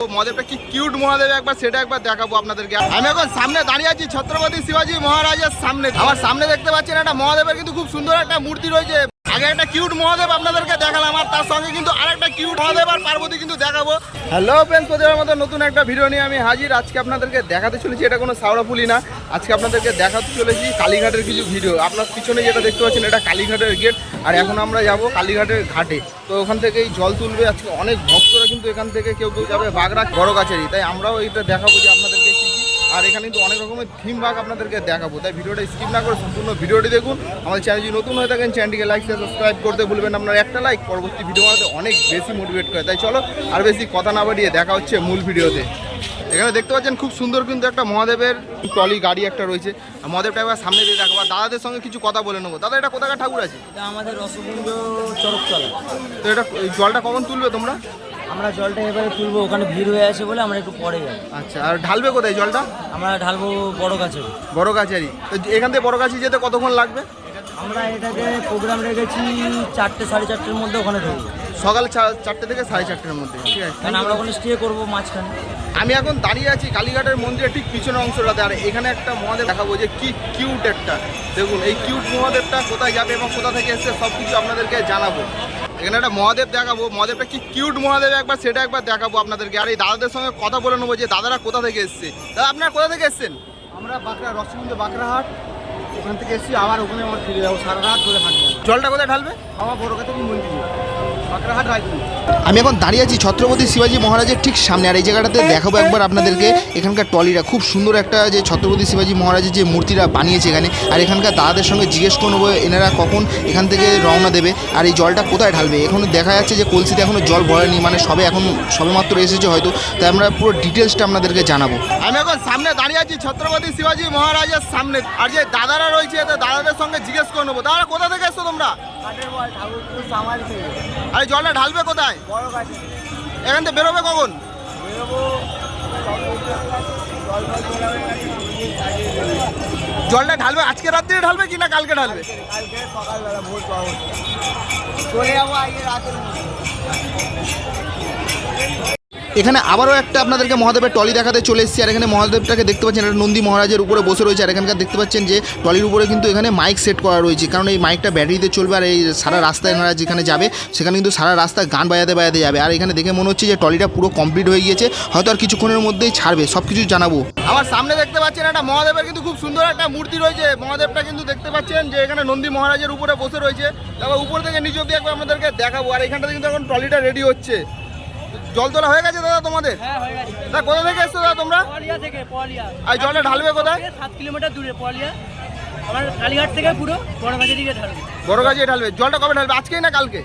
কি কিউট মহাদেব? একবার সেটা একবার দেখাবো আপনাদেরকে। আমি এখন সামনে দাঁড়িয়ে আছি, ছত্রপতি শিবাজী মহারাজের সামনে। আমার সামনে দেখতে পাচ্ছেন একটা মহাদেবের কিন্তু খুব সুন্দর একটা মূর্তি রয়েছে। আগে একটা কিউট মহাদেব আপনাদেরকে দেখালাম, আর তার সঙ্গে কিন্তু আরেকটা কিউট মহাদেব আর পার্বতী কিন্তু দেখাবো। হ্যালো ফ্রেন্ডস প্রতিবার মতো নতুন একটা ভিডিও নিয়ে আমি হাজির, আজকে আপনাদেরকে দেখাতে চলেছি, এটা কোনো সাউরাফুলি না। আজকে আপনাদেরকে দেখাতে চলেছি কালীঘাটের কিছু ভিডিও আপনার পিছনে যেটা দেখতে পাচ্ছেন, এটা কালীঘাটের গেট আর এখন আমরা যাব কালীঘাটের ঘাটে। তো ওখান থেকেই জল তুলবে। আজকে অনেক ভক্তরা কিন্তু এখান থেকে কেউ কেউ যাবে বাগড়া বড় গাছেরই তাই আমরাও এইটা দেখাবো যে আপনাদেরকে আর এখানে কিন্তু অনেক রকমের থিম বাগ আপনাদেরকে দেখাবো। তাই ভিডিওটা স্কিপ না করে সম্পূর্ণ ভিডিওটি দেখুন। আমাদের চ্যানেল যদি নতুন হয়ে থাকেন চ্যানেলটিকে লাইক সাবস্ক্রাইব করতে ভুলবেন আপনার একটা লাইক পরবর্তী ভিডিও বানাতে অনেক বেশি মোটিভেট করে। তাই চলো আর বেশি কথা না বাড়িয়ে দেখা হচ্ছে মূল ভিডিওতে। এখানে দেখতে পাচ্ছেন খুব সুন্দর কিন্তু একটা মহাদেবের ট্রলি গাড়ি একটা রয়েছে। আর মহাদেবটা একবার সামনে দিয়ে আর দাদাদের সঙ্গে কিছু কথা বলে নেব। দাদা এটা কোথাকার ঠাকুর আছে? এটা আমাদের রসকুঞ্জ চরকতলা। তো এটা জলটা কখন তুলবে তোমরা? আমরা জলটা এবারে তুলবো ওখানে ভিড় হয়ে আছে বলে আমরা একটু পরে যাব। আচ্ছা আর ঢালবে কোথায় জলটা? আমরা ঢালবো বড় গাছে বড় গাছারি তো এখান থেকে বড় গাছি যেতে কতক্ষণ লাগবে? আমরা এটাকে প্রোগ্রাম রেখেছি চারটে সাড়ে চারটের মধ্যে ওখানে ঢুকবো। সকাল চারটে থেকে সাড়ে চারটের মধ্যে ঠিক আছে? কারণ আমরা ওখানে স্টে করব মাঝখানে। আমি এখন দাঁড়িয়ে আছি কালীঘাটের মন্দিরের ঠিক পিছনের অংশটাতে আর এখানে একটা মহাদেব দেখাবো যে কি কিউট একটা। দেখুন এই কিউট মহাদেবটা কোথায় যাবে এবং কোথা থেকে এসছে সব কিছু আপনাদেরকে জানাব। এখানে একটা মহাদেব দেখাবো। মহাদেবটা কি কিউট মহাদেব একবার সেটা একবার দেখাবো আপনাদেরকে। আর এই দাদাদের সঙ্গে কথা বলে নেব যে দাদারা কোথা থেকে এসছে? দাদা আপনারা কোথা থেকে এসছেন? আমরা বাঁকড়া রসগঞ্জ বাঁকড়াহাট। ওখান থেকে এসেছি আবার ওখানে আমার ফিরে যাব সারা রাত ধরে হাঁটবো জলটা কোথায় ঢালবে? আমার বড় কাছে মন্দির। আমি এখন দাঁড়িয়ে আছি ছত্রপতি শিবাজি মহারাজের ঠিক সামনে, আর এই জায়গাটাতে দেখাবো একবার আপনাদেরকে। এখানকার টলিটা খুব সুন্দর একটা যে ছত্রপতি শিবাজি মহারাজের যে মূর্তিটা বানিয়েছে এখানে। আর এখানকার দাদাদের সঙ্গে জিজ্ঞেস করে নেব এনারা কখন এখান থেকে রওনা দেবে, আর এই জলটা কোথায় ঢালবে? এখন দেখা যাচ্ছে যে কলসিতে এখনও জল ভরেনি মানে সবে এখন সবেমাত্র এসেছে হয়তো, তাই আমরা পুরো ডিটেলসটা আপনাদেরকে জানাব। আমি এখন সামনে দাঁড়িয়ে আছি ছত্রপতি শিবাজি মহারাজের সামনে, আর যে দাদারা রয়েছে দাদাদের সঙ্গে জিজ্ঞেস করে নেব। দাদা, কোথা থেকে এসছো তোমরা? আর জলটা ঢালবে কোথায়? এখান থেকে বেরোবে কখন? জলটা ঢালবে আজকে রাত্রে ঢালবে কি না কালকে ঢালবে? কালকে সকালবেলা চলে যাব আজকে রাতের এখানে আবারও একটা আপনাদেরকে মহাদেবের টলি দেখাতে চলে এসেছি, আর এখানে মহাদেবটাকে দেখতে পাচ্ছেন, এটা নন্দী মহারাজের উপরে বসে রয়েছে, আর এখানকার দেখতে পাচ্ছেন যে টলির উপরে কিন্তু এখানে মাইক সেট করা রয়েছে, কারণ এই মাইকটা ব্যাটারিতে চলবে আর এই সারা রাস্তায় এনারা যেখানে যাবে, সেখানে কিন্তু সারা রাস্তায় গান বাজাতে বাজাতে যাবে, আর এখানে দেখে মনে হচ্ছে যে টলিটা পুরো কমপ্লিট হয়ে গিয়েছে, হয়তো আর কিছুক্ষণের মধ্যেই ছাড়বে সব কিছু জানাব। আমার সামনে দেখতে পাচ্ছেন একটা মহাদেবের কিন্তু খুব সুন্দর একটা মূর্তি রয়েছে, মহাদেবটা কিন্তু দেখতে পাচ্ছেন যে এখানে নন্দী মহারাজের উপরে বসে রয়েছে, তারপর উপর থেকে নিচে অব্দি একবার আমাদেরকে দেখাবো, আর এখানটাতে কিন্তু এখন টলিটা রেডি হচ্ছে। জল তোলা হয়ে গেছে দাদা তোমাদের? হ্যাঁ দাদা কোথা থেকে এসছো দাদা তোমরা? পলিয়া থেকে পলিয়া আর জলটা ঢালবে কোথায়? সাত কিলোমিটার দূরে পলিয়া আমার কালীঘাট থেকে পুরো বড় গাছের দিকে ঢালবো। বড় গাছে ঢালবে। জলটা কবে ঢালবে? আজকেই না কালকে?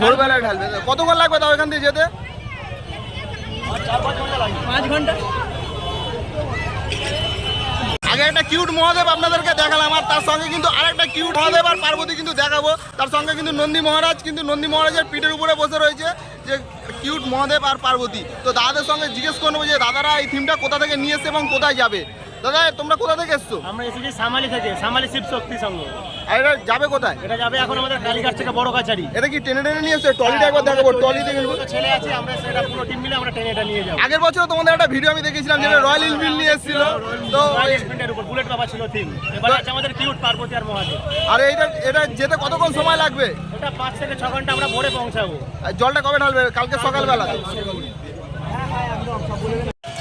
ভোরবেলায় ঢালবে। কতক্ষণ লাগবে তাও এখান থেকে যেতে? পাঁচ ঘণ্টা? আগে একটা কিউট মহাদেব আপনাদেরকে দেখালাম আর তার সঙ্গে কিন্তু আরেকটা কিউট মহাদেব আর পার্বতী কিন্তু দেখাবো। তার সঙ্গে কিন্তু নন্দী মহারাজ কিন্তু নন্দী মহারাজের পিঠের উপরে বসে রয়েছে। যে কিউট মহাদেব আর পার্বতী। তো দাদাদের সঙ্গে জিজ্ঞেস করে নেব যে, দাদারা এই থিমটা কোথা থেকে নিয়ে এসছে এবং কোথায় যাবে? দাদা তোমরা কোথা থেকে এসছো? আমরা এসেছি সামালি থেকে সামালি শিব শক্তি সংঘ। আর এটা যাবে কোথায়? এটা যাবে এখন আমাদের কালীঘাট থেকে বড় কাছারি। এটা কি টেনে টেনে নিয়ে এসছে? টলিটা একবার দেখাবো টলিতে কিন্তু ছেলে আছে আমরা সেটা পুরো টিম মিলে আমরা ট্রেনে এটা নিয়ে যাব। আগের বছর তোমাদের একটা ভিডিও আমি দেখেছিলাম যেটা রয়্যাল এনফিল্ড নিয়ে এসেছিল। তো রয়্যাল স্পিডের উপর বুলেট বাবা ছিল থিম এবার আছে আমাদের কিউট পার্বতী আর মহাদেব। আর এইটা এটা যেতে কতক্ষণ সময় লাগবে? এটা পাঁচ থেকে ছ ঘণ্টা আমরা ভোরে পৌঁছাবো। আর জলটা কবে ঢালবে? কালকে সকালবেলা।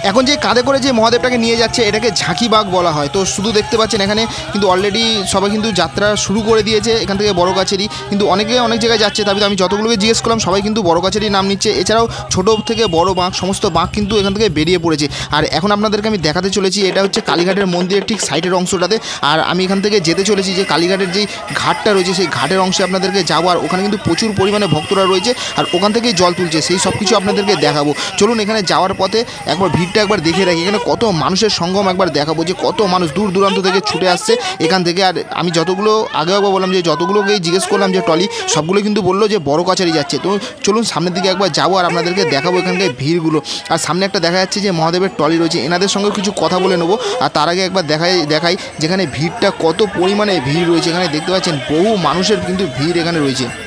এখন যে কাঁধে করে যে মহাদেবটাকে নিয়ে যাচ্ছে, এটাকে ঝাঁকিবাগ বলা হয়। তো শুধু দেখতে পাচ্ছেন এখানে, কিন্তু অলরেডি সবাই কিন্তু যাত্রা শুরু করে দিয়েছে এখান থেকে বড় গাছেরই কিন্তু অনেকে অনেক জায়গায় যাচ্ছে তবে আমি যতগুলোকে জিজ্ঞেস করলাম, সবাই কিন্তু বড় গাছেরই নাম নিচ্ছে। এছাড়াও ছোট থেকে বড় বাঁক সমস্ত বাঁক কিন্তু এখান থেকে বেরিয়ে পড়েছে। আর এখন আপনাদেরকে আমি দেখাতে চলেছি, এটা হচ্ছে কালীঘাটের মন্দিরের ঠিক সাইডের অংশটাতে। আর আমি এখান থেকে যেতে চলেছি যে কালীঘাটের যে ঘাটটা রয়েছে, সেই ঘাটের অংশে আপনাদেরকে যাব। আর ওখানে কিন্তু প্রচুর পরিমাণে ভক্তরা রয়েছে, আর ওখান থেকেই জল তুলছে। সেই সব কিছু আপনাদেরকে দেখাবো। চলুন এখানে যাওয়ার পথে একবার ভিড়টা একবার দেখে রাখি। এখানে কত মানুষের সঙ্গম একবার দেখাবো যে কত মানুষ দূর দূরান্ত থেকে ছুটে আসছে। এখান থেকে আর আমি যতগুলো আগে একবার বললাম যে যতগুলোকেই জিজ্ঞেস করলাম যে টলি সবগুলো কিন্তু বলল যে বড় কাছারি যাচ্ছে। তো চলুন সামনের দিকে একবার যাব আর আপনাদেরকে দেখাবো এখানকার ভিড়গুলো। আর সামনে একটা দেখা যাচ্ছে যে মহাদেবের টলি রয়েছে। এনাদের সঙ্গে কিছু কথা বলে নেব। আর তার আগে একবার দেখাই দেখাই যেখানে ভিড়টা কত পরিমাণে ভিড় রয়েছে। এখানে দেখতে পাচ্ছেন বহু মানুষের কিন্তু ভিড় এখানে রয়েছে।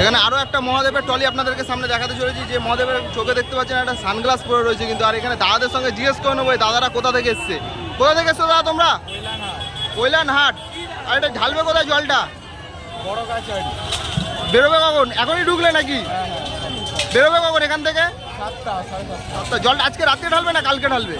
এখানে আরও একটা মহাদেবের টলি আপনাদেরকে সামনে দেখাতে চলেছি। যে মহাদেবের চোখে দেখতে পাচ্ছেন একটা সানগ্লাস পরে রয়েছে কিন্তু, আর এখানে দাদাদের সঙ্গে জিজ্ঞেস করে নেব দাদারা কোথা থেকে এসছে? কোথা থেকে এসছো দাদা তোমরা? কৈলান হাট আর এটা ঢালবে কোথায় জলটা? বেরোবে কখন? এখনই ঢুকলে নাকি? বেরোবে কখন এখান থেকে? জলটা আজকে রাতে ঢালবে না কালকে ঢালবে?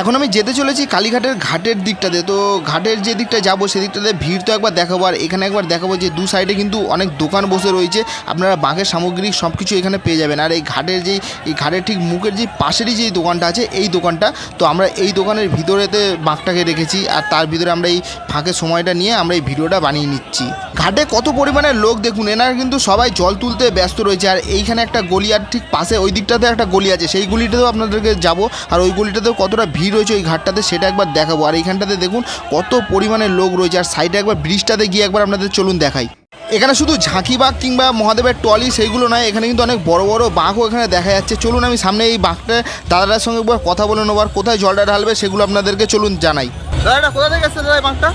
এখন আমি যেতে চলেছি কালীঘাটের ঘাটের দিকটাতে। তো ঘাটের যে দিকটা যাব, সেদিকটাতে ভিড় তো একবার দেখাবো। আর এখানে একবার দেখাবো যে দু সাইডে কিন্তু অনেক দোকান বসে রয়েছে। আপনারা বাঘের সামগ্রিক সব কিছু এখানে পেয়ে যাবেন। আর এই ঘাটের যেই, এই ঘাটের ঠিক মুখের যে পাশেরই যেই দোকানটা আছে, এই দোকানটা, তো আমরা এই দোকানের ভিতরেতে বাঘটাকে রেখেছি। আর তার ভিতরে আমরা এই ফাঁকে সময়টা নিয়ে আমরা এই ভিডিওটা বানিয়ে নিচ্ছি। ঘাটে কত পরিমাণে লোক দেখুন, এনারা কিন্তু সবাই জল তুলতে ব্যস্ত রয়েছে। আর এইখানে একটা গলি আর ঠিক পাশে, ওই দিকটাতে একটা গলি আছে। সেই গলিটাতেও আপনাদেরকে যাব, আর ওই গলিটাতেও কতটা ভিড় রয়েছে ওই ঘাটটাতে, সেটা একবার দেখাবো। আর এইখানটাতে দেখুন, কত পরিমাণে লোক রয়েছে। আর সাইডে একবার ব্রিজটাতে গিয়ে একবার আপনাদের চলুন দেখাই। এখানে শুধু বাঘ কিংবা মহাদেবের টলি সেইগুলো নয়, এখানে কিন্তু অনেক বড় বড় বাঘও এখানে দেখা যাচ্ছে। চলুন আমি সামনে এই বাঘটা দাদাটার সঙ্গে একবার কথা বলে নেব, আর কোথায় জলটা ঢালবে সেগুলো আপনাদেরকে চলুন জানাই। দাদাটা কোথা থেকে এসছে দাদা বাঘটা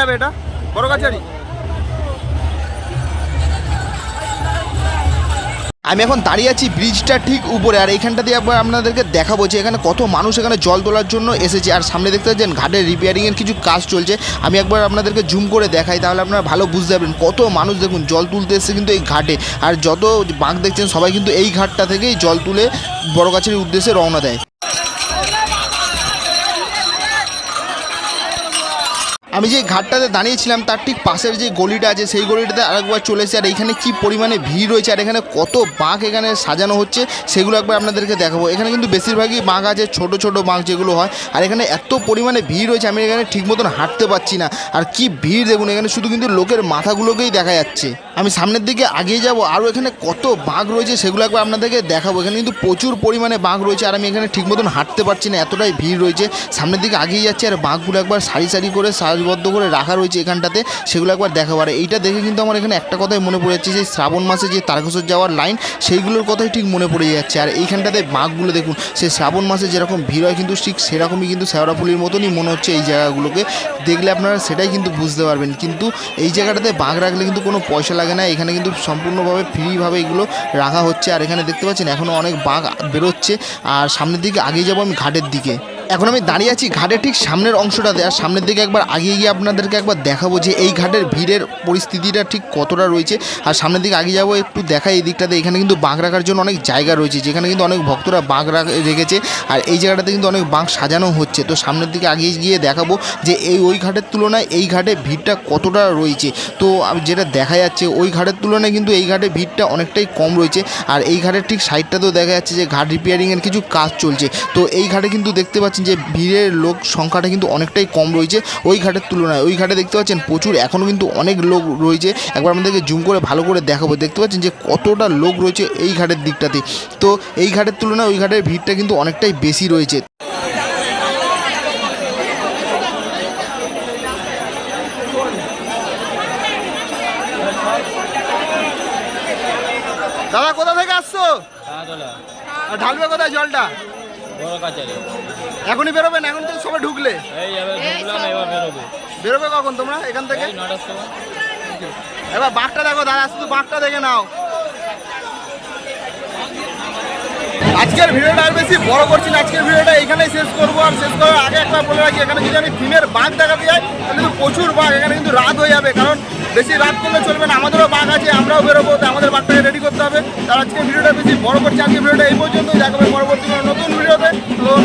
যাবে এটা? বড় আমি এখন দাঁড়িয়ে আছি ব্রিজটা ঠিক উপরে, আর এইখানটা দিয়ে একবার আপনাদেরকে দেখাবো যে এখানে কত মানুষ এখানে জল তোলার জন্য এসেছে। আর সামনে দেখতে পাচ্ছেন ঘাটের রিপেয়ারিংয়ের কিছু কাজ চলছে। আমি একবার আপনাদেরকে জুম করে দেখাই, তাহলে আপনারা ভালো বুঝতে পারবেন। কত মানুষ দেখুন জল তুলতে এসেছে কিন্তু এই ঘাটে। আর যত বাঘ দেখছেন সবাই কিন্তু এই ঘাটটা থেকেই জল তুলে বড় গাছের উদ্দেশ্যে রওনা দেয়। আমি যে ঘাটটাতে দাঁড়িয়েছিলাম, তার ঠিক পাশের যে গলিটা আছে, সেই গলিটাতে আরেকবার চলে এসেছে আর এখানে কি পরিমাণে ভিড় রয়েছে, আর এখানে কত বাঘ এখানে সাজানো হচ্ছে, সেগুলো একবার আপনাদেরকে দেখাবো। এখানে কিন্তু বেশিরভাগই বাঘ আছে, ছোট ছোট বাঘ যেগুলো হয়, আর এখানে এত পরিমাণে ভিড় রয়েছে, আমি এখানে ঠিক মতন হাঁটতে পারছি না। আর কি ভিড় দেখুন, এখানে শুধু কিন্তু লোকের মাথাগুলোকেই দেখা যাচ্ছে। আমি সামনের দিকে আগিয়ে যাব, আরও এখানে কত বাঘ রয়েছে সেগুলো একবার আপনাদেরকে দেখাবো। এখানে কিন্তু প্রচুর পরিমাণে বাঘ রয়েছে, আর আমি এখানে ঠিক মতন হাঁটতে পারছি না, এতটাই ভিড় রয়েছে। সামনের দিকে আগিয়ে যাচ্ছে, আর বাঘগুলো একবার সারি সারি করে সাজবদ্ধ করে রাখা রয়েছে এখানটাতে, সেগুলো একবার দেখাবো। আর এইটা দেখে কিন্তু আমার এখানে একটা কথাই মনে পড়ে যাচ্ছে, সেই শ্রাবণ মাসে যে তারকেশ্বর যাওয়ার লাইন, সেইগুলোর কথাই ঠিক মনে পড়ে যাচ্ছে। আর এইখানটাতে বাঘগুলো দেখুন, সেই শ্রাবণ মাসে যেরকম ভিড় হয় কিন্তু ঠিক সেরকমই কিন্তু শেওড়াফুলির মতনই মনে হচ্ছে এই জায়গাগুলোকে। দেখলে আপনারা সেটাই কিন্তু বুঝতে পারবেন। কিন্তু এই জায়গাটাতে বাঘ রাখলে কিন্তু কোনো পয়সা লাগে না, এখানে কিন্তু সম্পূর্ণভাবে ফ্রিভাবে এগুলো রাখা হচ্ছে। আর এখানে দেখতে পাচ্ছেন এখনও অনেক বাঘ বেরোচ্ছে। আর সামনের দিকে আগেই যাব আমি ঘাটের দিকে। এখন আমি দাঁড়িয়ে আছি ঘাটের ঠিক সামনের অংশটাতে, আর সামনের দিকে একবার আগিয়ে গিয়ে আপনাদেরকে একবার দেখাবো যে এই ঘাটের ভিড়ের পরিস্থিতিটা ঠিক কতটা রয়েছে। আর সামনের দিকে আগিয়ে যাব একটু দেখাই এই দিকটাতে, এখানে কিন্তু বাঁক রাখার জন্য অনেক জায়গা রয়েছে, যেখানে কিন্তু অনেক ভক্তরা রাখ- রেখেছে। আর এই জায়গাটাতে কিন্তু অনেক বাঘ সাজানো হচ্ছে। তো সামনের দিকে আগিয়ে গিয়ে দেখাবো যে এই, ওই ঘাটের তুলনায় এই ঘাটে ভিড়টা কতটা রয়েছে। তো যেটা দেখা যাচ্ছে, ওই ঘাটের তুলনায় কিন্তু এই ঘাটে ভিড়টা অনেকটাই কম রয়েছে। আর এই ঘাটের ঠিক সাইডটাতেও দেখা যাচ্ছে যে ঘাট রিপেয়ারিংয়ের কিছু কাজ চলছে। তো এই ঘাটে কিন্তু দেখতে পাচ্ছেন যে ভিড়ের লোক সংখ্যাটা কিন্তু অনেকটাই কম রয়েছে ওই ঘাটের তুলনায়। ওই ঘাটে দেখতে পাচ্ছেন প্রচুর এখনও কিন্তু অনেক লোক রয়েছে। একবার আমাদেরকে জুম করে ভালো করে দেখাবো। দেখতে পাচ্ছেন যে কতটা লোক রয়েছে এই ঘাটের দিকটাতে। তো এই ঘাটের তুলনায় ওই ঘাটের ভিড়টা কিন্তু অনেকটাই বেশি রয়েছে। দাদা কোথা থেকে আসছো? ঢালবে কোথায় জলটা? এখনই বেরোবেন এখন তো সবাই ঢুকলে। বেরোবো। কখন তোমরা এখান থেকে? এবার বাঘটা দেখো দাদা শুধু বাঘটা দেখে নাও। আজকের ভিডিওটা আর বেশি বড় করছি না। আজকের ভিডিওটা এখানেই শেষ করব। আর শেষ করার আগে একবার বলে রাখি এখানে যদি আমি দিনের বাঘ দেখাতে যাই তাহলে কিন্তু প্রচুর বাঘ এখানে কিন্তু রাত হয়ে যাবে। কারণ বেশি রাত করলে চলবে না আমাদেরও বাঘ আছে আমরাও বেরোবো তো আমাদের বাঘটাকে রেডি করতে হবে। তার আজকে ভিডিওটা বেশি বড় করছি। আজকে ভিডিওটা এই পর্যন্ত দেখাবে পরবর্তী নতুন